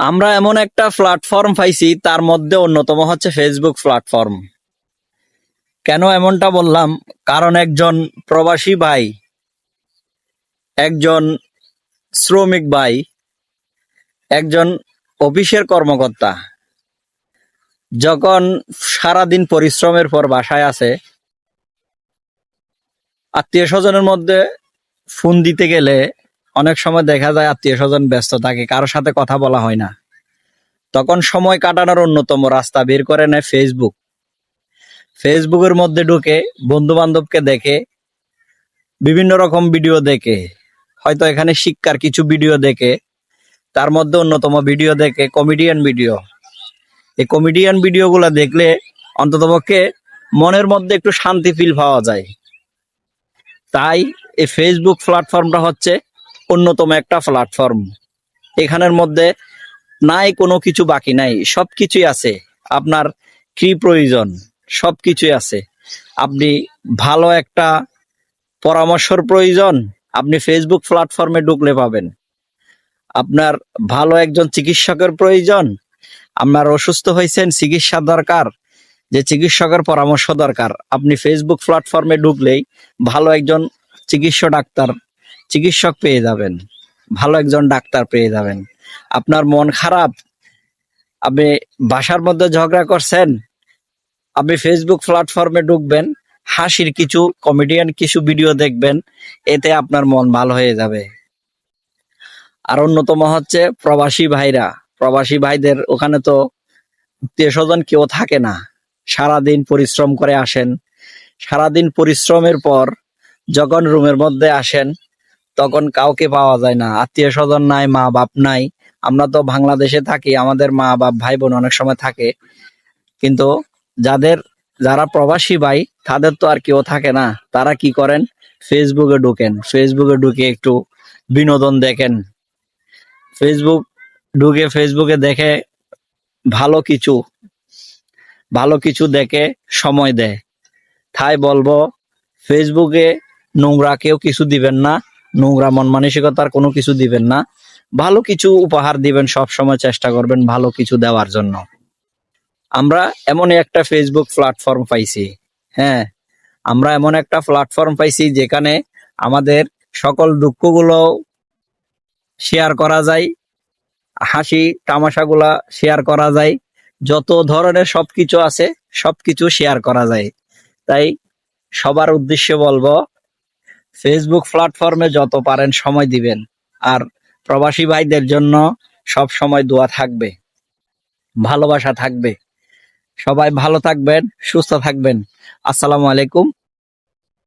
আমরা এমন একটা প্ল্যাটফর্ম পাইছি, তার মধ্যে অন্যতম হচ্ছে ফেসবুক প্ল্যাটফর্ম কেন এমনটা বললাম? কারণ একজন প্রবাসী ভাই, একজন শ্রমিক ভাই, একজন অফিসের কর্মকর্তা, যখন সারাদিন পরিশ্রমের পর বাসায় আছে আত্মীয় স্বজনের মধ্যে ফোন দিতে গেলে অনেক সময় দেখা যায় আত্মীয় স্বজন ব্যস্ত থাকে কারোর সাথে কথা বলা হয় না। তখন সময় কাটানোর অন্যতম রাস্তা বের করে নেয় ফেসবুক ফেসবুকের মধ্যে ঢুকে বন্ধু বান্ধবকে দেখে, বিভিন্ন রকম ভিডিও দেখে, হয়তো এখানে শিক্ষার কিছু ভিডিও দেখে, তার মধ্যে অন্যতম ভিডিও দেখে কমেডিয়ান ভিডিও এই কমেডিয়ান ভিডিওগুলো দেখলে অন্ততপক্ষে মনের মধ্যে একটু শান্তি ফিল পাওয়া যায়। তাই এই ফেসবুক প্ল্যাটফর্মটা হচ্ছে অন্যতম একটা প্ল্যাটফর্ম এখানের মধ্যে নাই কোনো কিছু বাকি নাই সব কিছুই আছে। আপনার কি প্রয়োজন সব কিছুই আছে। আপনি ভালো একটা পরামর্শর প্রয়োজন, আপনি ফেসবুক প্ল্যাটফর্মে ঢুকলে পাবেন। আপনার ভালো একজন চিকিৎসকের প্রয়োজন, আপনার অসুস্থ হয়েছেন, চিকিৎসা দরকার, যে চিকিৎসকের পরামর্শ দরকার, আপনি ফেসবুক প্ল্যাটফর্মে ঢুকলেই ভালো একজন চিকিৎসা ডাক্তার চিকিৎসক পেয়ে যাবেন। ভালো একজন ডাক্তার পেয়ে যাবেন। আপনার মন খারাপ, আপনি বাসার মধ্যে ঝগড়া করছেন, আপনি ফেসবুক প্ল্যাটফর্মে ঢুকবেন, হাসির কিছু কমেডিয়ান কিছু ভিডিও দেখবেন, এতে আপনার মন ভালো হয়ে যাবে। আর অন্যতম হচ্ছে প্রবাসী ভাইরা। প্রবাসী ভাইদের ওখানে তো আত্মীয় স্বজন কেউ থাকে না। সারাদিন পরিশ্রম করে আসেন। সারাদিন পরিশ্রমের পর যখন রুমের মধ্যে আসেন তখন কাউকে পাওয়া যায় না। আত্মীয় স্বজন নাই মা বাপ নাই। আমরা তো বাংলাদেশে থাকি, আমাদের মা বাপ ভাই বোন অনেক সময় থাকে। কিন্তু যাদের, যারা প্রবাসী ভাই, তাদের তো আর কেউ থাকে না। তারা কি করেন? ফেসবুকে ঢুকেন। ফেসবুকে ঢুকে একটু বিনোদন দেখেন। ফেসবুক ঢুকে ফেসবুকে দেখে ভালো কিছু ভালো কিছু দেখে সময় দেয়। তাই বলব ফেসবুকে নোংরা কেউ কিছু দিবেন না। নোংরা মন মানসিকতার কোনো কিছু দিবেন না। ভালো কিছু উপহার দিবেন সব সময় চেষ্টা করবেন ভালো কিছু দেওয়ার জন্য। আমরা এমনই একটা ফেসবুক প্ল্যাটফর্ম পাইছি হ্যাঁ। আমরা এমন একটা প্ল্যাটফর্ম পাইছি যেখানে আমাদের সকল দুঃখগুলো শেয়ার করা যায়, হাসি, তামাশাগুলা শেয়ার করা যায়, যত ধরনের সবকিছু আছে সবকিছু শেয়ার করা যায়। তাই সবার উদ্দেশ্যে বলব ফেসবুক প্ল্যাটফর্মে যত পারেন সময় দিবেন। আর প্রবাসী ভাইদের জন্য সব সময় দোয়া থাকবে। ভালোবাসা থাকবে। সবাই ভালো থাকবেন, সুস্থ থাকবেন। আসসালামু আলাইকুম।